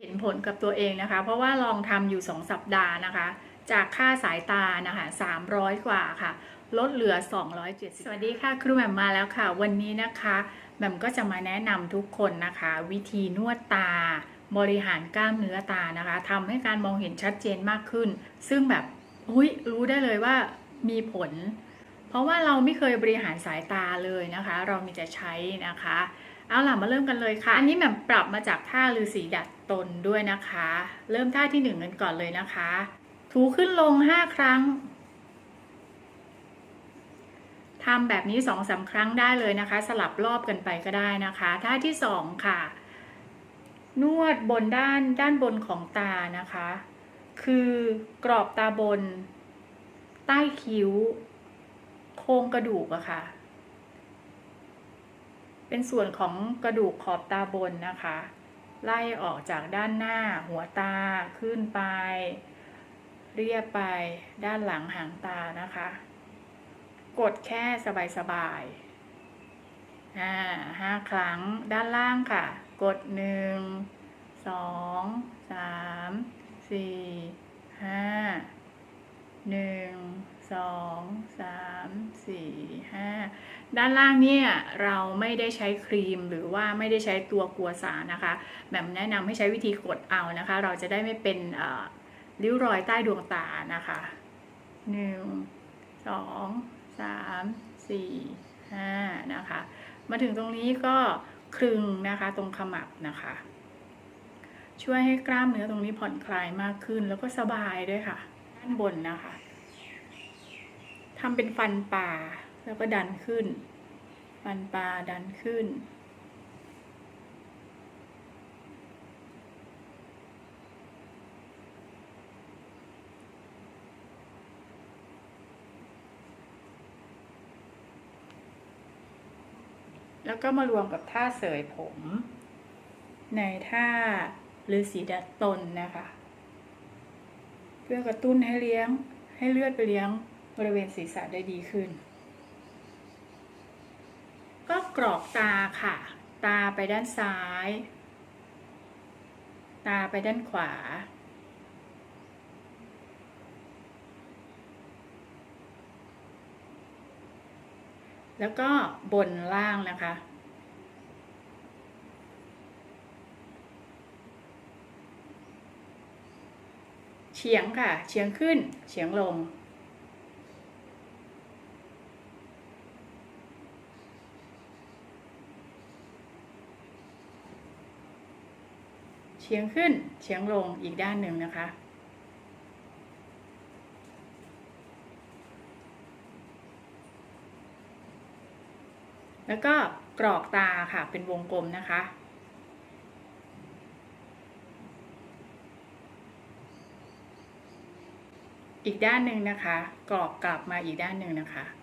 เห็นผลกับตัวเองนะคะ เพราะว่าลองทำอยู่ 2 สัปดาห์นะคะ จากค่าสายตานะคะ 300 กว่าค่ะ ลดเหลือ 270 สวัสดีค่ะ ครูแหม่มมาแล้วค่ะ วันนี้นะคะแหม่มก็จะมาแนะนำทุกคนนะคะ วิธีนวดตา บริหารกล้ามเนื้อตานะคะทำให้การมองเห็นชัดเจนมากขึ้น ซึ่งแบบอุ้ยรู้ได้เลยว่ามีผล เพราะว่าเราไม่เคยบริหารสายตาเลยนะคะ เรามีแต่ใช้นะคะ เอาล่ะมาเริ่มกันเลยค่ะ อันนี้แหม่มปรับมาจากท่าฤาษีดัดตนด้วยนะคะ เริ่มท่าที่หนึ่งกันก่อนเลยนะคะ ถูขึ้นลงห้าครั้งทำแบบนี้สองสาครั้งได้เลยนะคะ สลับรอบกันไปก็ได้นะคะท่าที่สองค่ะ นวดบนด้านด้านบนของตานะคะ คือกรอบตาบน ใต้คิ้ว โครงกระดูกอะค่ะ เป็นส่วนของกระดูกขอบตาบนนะคะ ไล่ออกจากด้านหน้าหัวตาขึ้นไป เรียบไปด้านหลังหางตานะคะ กดแค่สบายๆอ่าห้าครั้งด้านล่างค่ะ กดหนึ่งสองสามสี่ห้าหนึ่ง สองสามสี่ห้าด้านล่างเนี่ยเราไม่ได้ใช้ครีมหรือว่าไม่ได้ใช้ตัวกัวสานะคะแบบแนะนำให้ใช้วิธีกดเอานะคะ เราจะได้ไม่เป็นริ้วรอยใต้ดวงตานะคะหนึ่งสองสามสี่ห้านะคะ มาถึงตรงนี้ก็คลึงนะคะตรงขมับนะคะ ช่วยให้กล้ามเนื้อตรงนี้ผ่อนคลายมากขึ้นแล้วก็สบายด้วยค่ะ ด้านบนนะคะ ทำเป็นฟันปลาแล้วก็ดันขึ้น ฟันปลาดันขึ้น แล้วก็มารวมกับท่าเสยผม ในท่าฤาษีดัดตนนะคะ เพื่อกระตุ้นให้เลี้ยงให้เลือดไปเลี้ยง บริเวณศีรษะได้ดีขึ้น ก็กรอกตาค่ะ ตาไปด้านซ้าย ตาไปด้านขวา แล้วก็บนล่างนะคะเฉียงค่ะ เฉียงขึ้น เฉียงลง ฉียงขึ้นเฉียงลงอีกด้านหนึ่งนะคะ แล้วก็กรอกตาค่ะเป็นวงกลมนะคะ อีกด้านหนึ่งนะคะ กรอกกลับมาอีกด้านหนึ่งนะคะ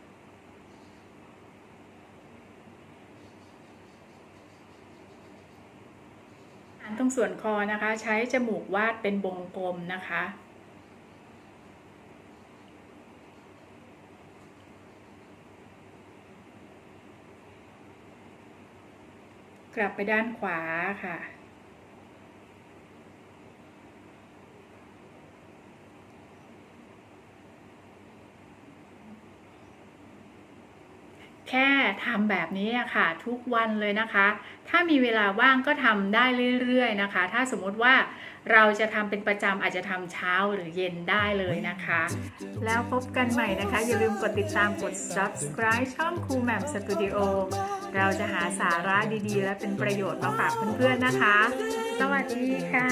อันตรงส่วนคอนะคะใช้จมูกวาดเป็นวงกลมนะคะ กลับไปด้านขวาค่ะ แค่ทำแบบนี้อะค่ะทุกวันเลยนะคะ ถ้ามีเวลาว่างก็ทำได้เรื่อยๆนะคะ ถ้าสมมุติว่าเราจะทำเป็นประจำอาจจะทำเช้าหรือเย็นได้เลยนะคะ แล้วพบกันใหม่นะคะ อย่าลืมกดติดตามกด subscribe ช่องครูแหม่มสตูดิโอเราจะหาสาระดีๆ และเป็นประโยชน์มาฝากเพื่อนๆนะคะ สวัสดีค่ะ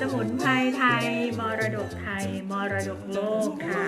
สมุนไพรไทย มรดกไทย มรดกโลกค่ะ